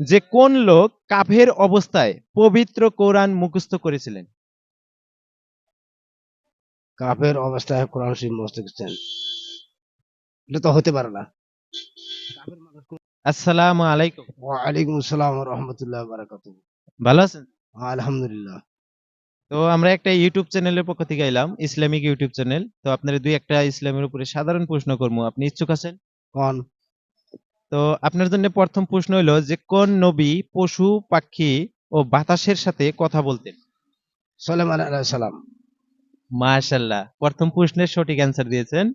যে কোন লোক কাফের অবস্থায় পবিত্র কোরআন মুখস্থ করেছিলেন? কাফের অবস্থায় কোরআন শরীফ মুখস্থ করছেন এটা তো হতে পারে না। আসসালামু আলাইকুম। ওয়ালাইকুম আসসালাম রহমতুল্লাহ বারাকাত ভালো আছেন? আলহামদুলিল্লাহ। তো আমরা একটা ইউটিউব চ্যানেলের পক্ষ থেকে এলাম ইসলামিক ইউটিউব চ্যানেল। তো আপনার দুই একটা ইসলামের উপরে সাধারণ প্রশ্ন করব। আপনি ইচ্ছুক আছেন? কোন? তো আপনার জন্য প্রথম প্রশ্ন হলো যে কোন নবী পশু পাখি ও বাতাসের সাথে কথা বলতেন? সালাম সালাম। মাশাল্লাহ প্রথম প্রশ্নের সঠিক অ্যান্সার দিয়েছেন।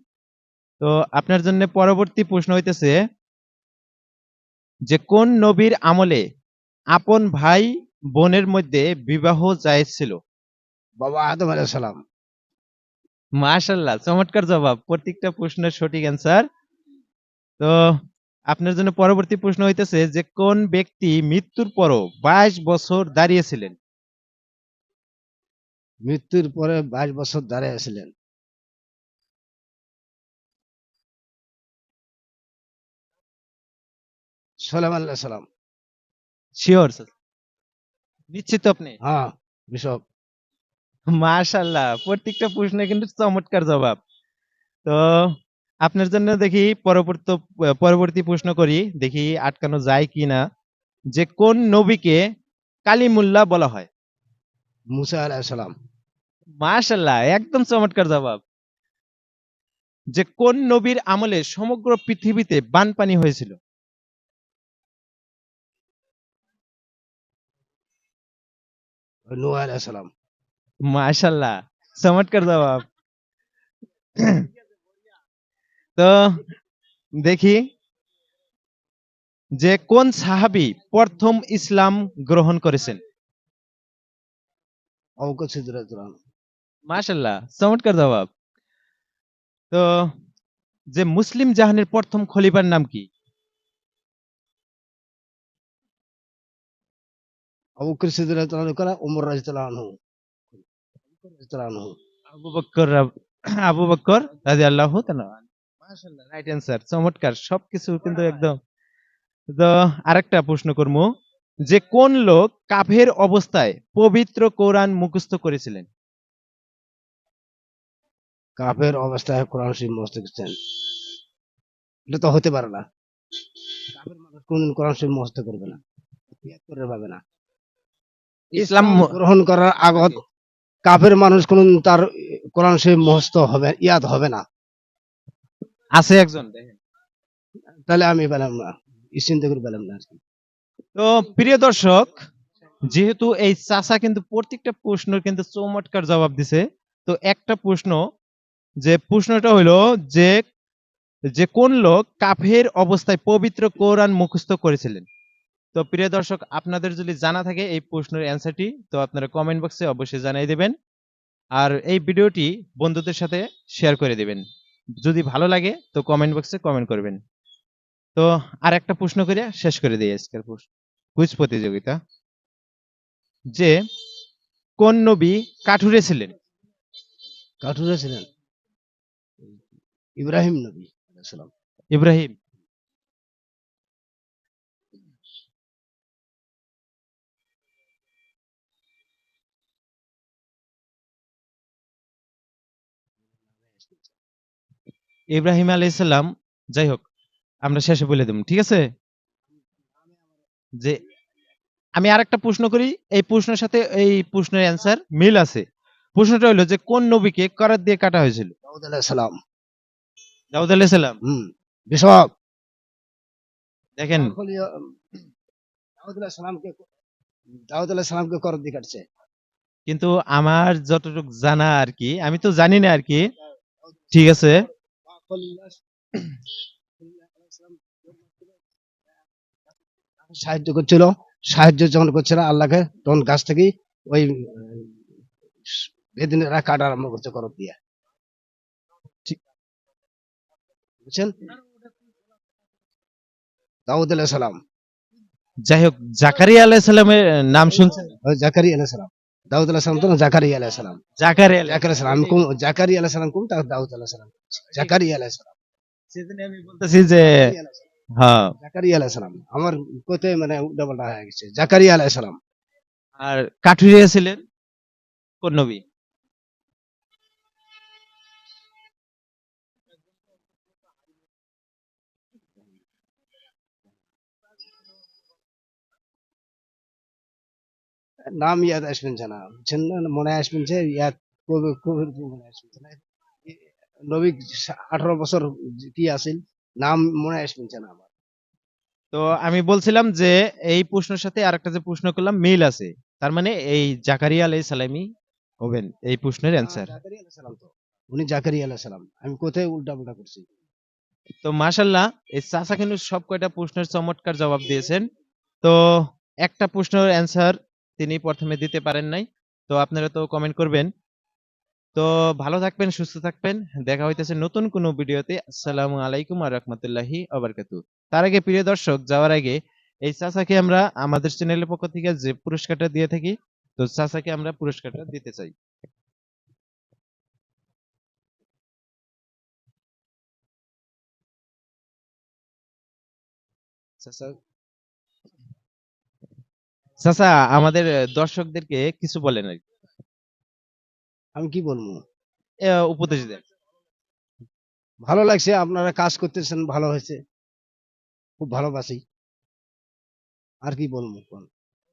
তো আপনার জন্য পরবর্তী প্রশ্ন হইতেছে যে কোন নবীর আমলে আপন ভাই বোনের মধ্যে বিবাহ জায়েজ ছিল? বাবা আদম আলাইহিস সালাম। মাশাল্লাহ চমৎকার জবাব প্রত্যেকটা প্রশ্নের সঠিক অ্যান্সার তো আপনার জন্য পরবর্তী প্রশ্ন হইতেছে যে কোন ব্যক্তি মৃত্যুর পরও বাইশ বছর দাঁড়িয়েছিলেন? মৃত্যুর পরে বাইশ বছর দাঁড়িয়েছিলেন। সালাম আল্লাহ সালাম। শিওর নিশ্চিত আপনি? হ্যাঁ বিশপ। মাশাল্লাহ প্রত্যেকটা প্রশ্নে কিন্তু চমৎকার জবাব। তো আপনার জন্য দেখি পরবর্তী পরবর্তী প্রশ্ন করি দেখি আটকানো যায় কি না যে কোন নবীকে কালিমুল্লাহ বলা হয়? মুসা আলাইহিস সালাম। মাশাল্লাহ একদম চমৎকার জবাব। যে কোন নবীর আমলে সমগ্র পৃথিবীতে বানপানি হয়েছিল? নূহ আলাইহিস সালাম। মাশাল্লাহ চমৎকার জবাব। তো দেখি যে কোন সাহাবী প্রথম ইসলাম গ্রহণ করেছেন? মাশাল্লাহ চমৎকার জবাব। তো যে মুসলিম জাহানের প্রথম খলিফার নাম কি? আবু বক্কর রাব- আবু বক্কর রাদিয়াল্লাহু তাআলা মাশাআল্লাহ রাইট অ্যানসার চমৎকার সবকিছু কিন্তু একদম। তো আরেকটা প্রশ্ন করব যে কোন লোক কাফের অবস্থায় পবিত্র কোরআন মুখস্থ করেছিলেন? কাফের অবস্থায় কোরআন শরীফ মুখস্থ করছেন এটা তো হতে পারে না। কাফের মানুষ কোনদিন কোরআন শরীফ মুখস্থ করবে না করে পাবে না। ইসলাম গ্রহণ করার আগত কাফের মানুষ কোনদিন তার কোরআন শরীফ মুখস্থ হবে ইয়াদ হবে না। আছে একজন দেখেন। তাহলে আমি পেলাম না চিন্তা করে পেলাম না তো প্রিয় দর্শক যেহেতু এই চাচা কিন্তু প্রত্যেকটা প্রশ্নের কিন্তু চমৎকার জবাব দিছে তো একটা প্রশ্ন যে প্রশ্নটা হইল যে যে কোন লোক কাফের অবস্থায় পবিত্র কোরআন মুখস্থ করেছিলেন? তো প্রিয় দর্শক আপনাদের যদি জানা থাকে এই প্রশ্নের অ্যান্সারটি তো আপনারা কমেন্ট বক্সে অবশ্যই জানিয়ে দেবেন। আর এই ভিডিওটি বন্ধুদের সাথে শেয়ার করে দিবেন। যদি ভালো লাগে তো কমেন্ট বক্সে কমেন্ট করবেন। তো আর একটা প্রশ্ন করে শেষ করে দিই আজকের কুইজ প্রতিযোগিতা। যে কোন নবী কাঠুরে ছিলেন? কাঠুরে ছিলেন? ইব্রাহিম নবী ইব্রাহিম। ইব্রাহিম আলাইসাল্লাম যাই হোক আমরা শেষে বলে দেব ঠিক আছে? যে আমি আরেকটা প্রশ্ন করি এই প্রশ্নের সাথে এই প্রশ্নের অ্যান্সার মিল আছে। প্রশ্নটা হলো যে কোন নবীকে করাত দিয়ে কাটা হয়েছিল? দাউদ আলাইহিস দাউদ আলাইসাল্লাম হুম বিশপ। দেখেন। দাউদ আলাইহিস দাউদ আলাইহিস সালামকে দিয়ে কাটছে। কিন্তু আমার যতটুকু জানা আর কি আমি তো জানি না আর কি ঠিক আছে? সাহায্য করছিল সাহায্য যখন করছিল আল্লাহকে তখন গাছ থেকে ওই বেদিনেরা কাটা আরম্ভ করছে করত দিয়ে। ঠিক। বুঝছেন? দাউদ আলাহ সালাম। যাই হোক জাকারিয়া আলাইসাল্লামের নাম শুনছেন? জাকারি আলাহ সালাম। দাউদ আলাহ সালাম তো না জাকারি আলাহ সালাম। জাকারিয়া সালাম। আমি কোন জাকারি আলাহ সালাম কোন তার দাউদ আলাহ সালাম? জাকারি আলাহ সালাম। সেদিন আমি বলতেছি যে হ্যাঁ। জাকারিয়া সালাম। আমার কোথায় মানে ডাবল পাল্টা হয়ে গেছে। জাকারিয়া সালাম। আর কাঠুরিয়া ছিলেন কোন নবী? নাম ইয়াদ আসবেন না বুঝছেন না? মনে আসবেন যে ইয়াদ কবে কবে মনে আসবেন নবী আঠারো বছর কি আছিল নাম মনে আসবেন না আমার। তো আমি বলছিলাম যে এই প্রশ্নের সাথে আরেকটা যে প্রশ্ন করলাম মিল আছে। তার মানে এই জাকারিয়া আলাইহিস সালামই হবেন এই প্রশ্নের অ্যান্সার সালাম উনি জাকারিয়া আলাইহিস সালাম। আমি কোথায় উল্টা পাল্টা করছি? তো মাশাল্লাহ এই চাচা কিন্তু সব কয়টা প্রশ্নের চমৎকার জবাব দিয়েছেন। তো একটা প্রশ্নের অ্যান্সার তিনি প্রথমে দিতে পারেন নাই। তো আপনারা তো কমেন্ট করবেন। তো ভালো থাকবেন, সুস্থ থাকবেন। দেখা হইতেছে নতুন কোনো ভিডিওতে। আসসালামু আলাইকুম আর রহমতুল্লাহি আবরকাতু তার আগে প্রিয় দর্শক, যাওয়ার আগে এই চাচাকে আমরা আমাদের চ্যানেলের পক্ষ থেকে যে পুরস্কারটা দিয়ে থাকি, তো চাচাকে আমরা পুরস্কারটা দিতে চাই। চাচা চাচা আমাদের দর্শকদেরকে কিছু বলেন আর কি। আমি কি বলব? এ, উপদেশ দেন ভালো লাগছে আপনারা কাজ করতেছেন ভালো হয়েছে। খুব ভালোবাসি। আর কি বলব কোন